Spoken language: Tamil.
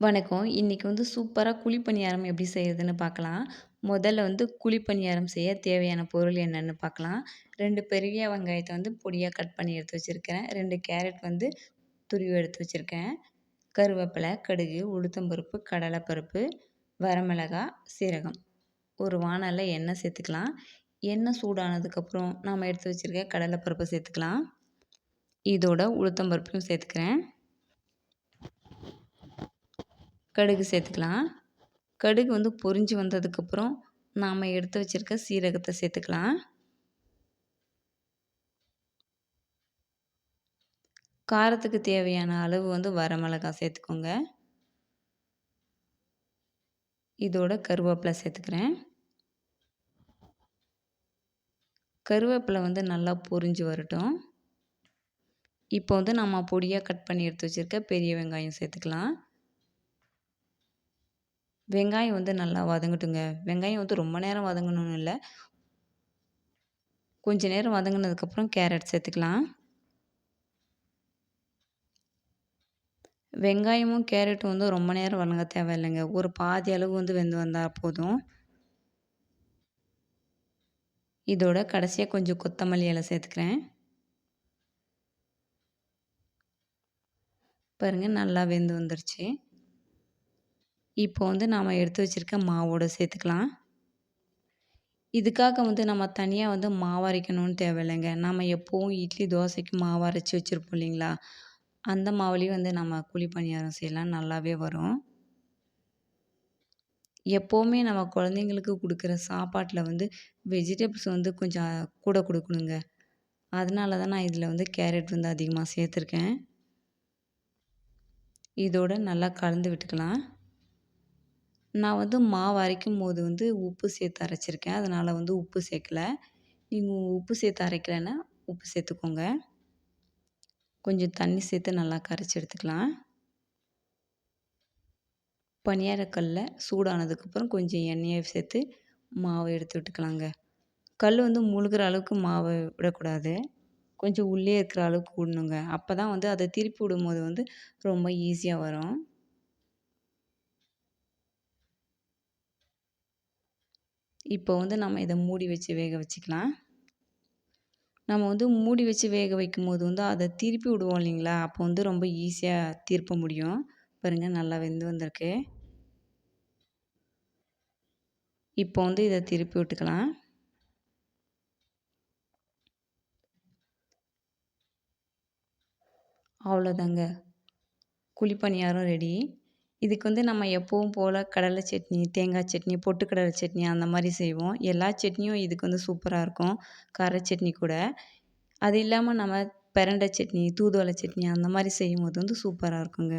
வணக்கம். இன்றைக்கி வந்து சூப்பராக குழி பணியாரம் எப்படி செய்கிறதுன்னு பார்க்கலாம். முதல்ல வந்து குழி பணியாரம் செய்ய தேவையான பொருள் என்னென்னு பார்க்கலாம். ரெண்டு பெரிய வெங்காயத்தை வந்து பொடியாக கட் பண்ணி எடுத்து வச்சுருக்கிறேன் ரெண்டு கேரட் வந்து துருவி எடுத்து வச்சுருக்கேன் கருவேப்பிலை, கடுகு, உளுத்தம்பருப்பு, கடலைப்பருப்பு, வரமிளகா, சீரகம். ஒரு வாணல்ல எண்ணெய் சேர்த்துக்கலாம். எண்ணெய் சூடானதுக்கப்புறம் நாம் எடுத்து வச்சுருக்க கடலைப்பருப்பை சேர்த்துக்கலாம். இதோட உளுத்தம்பருப்பையும் சேர்த்துக்கிறேன். கடுகு சேர்த்துக்கலாம். கடுகு வந்து பொரிஞ்சு வந்ததுக்கப்புறம் நாம் எடுத்து வச்சிருக்க சீரகத்தை சேர்த்துக்கலாம். காரத்துக்கு தேவையான அளவு வந்து வரமிளகா சேர்த்துக்கோங்க. இதோட கருவேப்பிலை சேர்த்துக்கிறேன். கருவேப்பிலை வந்து நல்லா பொரிஞ்சு வரட்டும். இப்போ வந்து நம்ம பொடியாக கட் பண்ணி எடுத்து வச்சிருக்க பெரிய வெங்காயம் சேர்த்துக்கலாம். வெங்காயம் வந்து நல்லா வதங்கட்டுங்க. வெங்காயம் வந்து ரொம்ப நேரம் வதங்கணும்னு இல்லை கொஞ்ச நேரம் வதங்கினதுக்கப்புறம் கேரட் சேர்த்துக்கலாம். வெங்காயமும், கேரட்டும் வந்து ரொம்ப நேரம் வதங்க தேவையில்லைங்க. ஒரு பாதி அளவு வந்து வெந்து வந்தால் போதும். இதோட கடைசியாக கொஞ்சம் கொத்தமல்லி இலை சேர்த்துக்கிறேன். பாருங்க நல்லா வெந்து வந்துருச்சு. இப்போ வந்து நாம் எடுத்து வச்சுருக்க மாவோடு சேர்த்துக்கலாம். இதுக்காக வந்து நம்ம தனியாக வந்து மாவரைக்கணும்னு தேவையில்லைங்க. நம்ம எப்போவும் இட்லி, தோசைக்கு மாவு அரைச்சி வச்சிருப்போம் இல்லைங்களா? அந்த மாவுலேயும் வந்து நம்ம குழி பணியாரம் செய்யலாம். நல்லாவே வரும். எப்போவுமே நம்ம குழந்தைங்களுக்கு கொடுக்குற சாப்பாட்டில் வந்து வெஜிடபிள்ஸ் வந்து கொஞ்சம் கூட கொடுக்கணுங்க அதனால தான் நான் இதில் வந்து கேரட் வந்து அதிகமாக சேர்த்துருக்கேன். இதோடு நல்லா கலந்து விட்டுக்கலாம். நான் வந்து மாவு அரைக்கும்போது வந்து உப்பு சேர்த்து அரைச்சிருக்கேன். அதனால் வந்து உப்பு சேர்க்கல. நீங்கள் உப்பு சேர்த்து அரைக்கலைன்னா உப்பு சேர்த்துக்கோங்க. கொஞ்சம் தண்ணி சேர்த்து நல்லா கரைச்சி எடுத்துக்கலாம். பணியாரக்கல்ல சூடானதுக்கப்புறம் கொஞ்சம் எண்ணெயை சேர்த்து மாவை எடுத்து விட்டுக்கலாங்க. கல் வந்து முழுகிற அளவுக்கு மாவை விடக்கூடாது. கொஞ்சம் உள்ளே இருக்கிற அளவுக்கு விடணுங்க. அப்போ தான் வந்து அதை திருப்பி விடும்போது வந்து ரொம்ப ஈஸியாக வரும். இப்போ வந்து நம்ம இதை மூடி வச்சு வேக வச்சுக்கலாம். நம்ம வந்து மூடி வச்சு வேக வைக்கும்போது வந்து அதை திருப்பி விடுவோம் இல்லைங்களா? அப்போ வந்து ரொம்ப ஈஸியாக திருப்ப முடியும். பாருங்க நல்லா வெந்து வந்திருக்கு. இப்போ வந்து இதை திருப்பி விட்டுக்கலாம். அவ்வளோதாங்க. குழிப்பணியாரம் ரெடி. இதுக்கு வந்து நம்ம எப்பவும் போல் கடலை சட்னி, தேங்காய் சட்னி, பொட்டுக்கடலை சட்னி அந்த மாதிரி செய்வோம். எல்லா சட்னியும் இதுக்கு வந்து சூப்பராக இருக்கும். கார சட்னி கூட. அது இல்லாமல் நம்ம பிரண்டை சட்னி, தூதுவளை சட்னி அந்த மாரி செய்யும்போது வந்து சூப்பராக இருக்குங்க.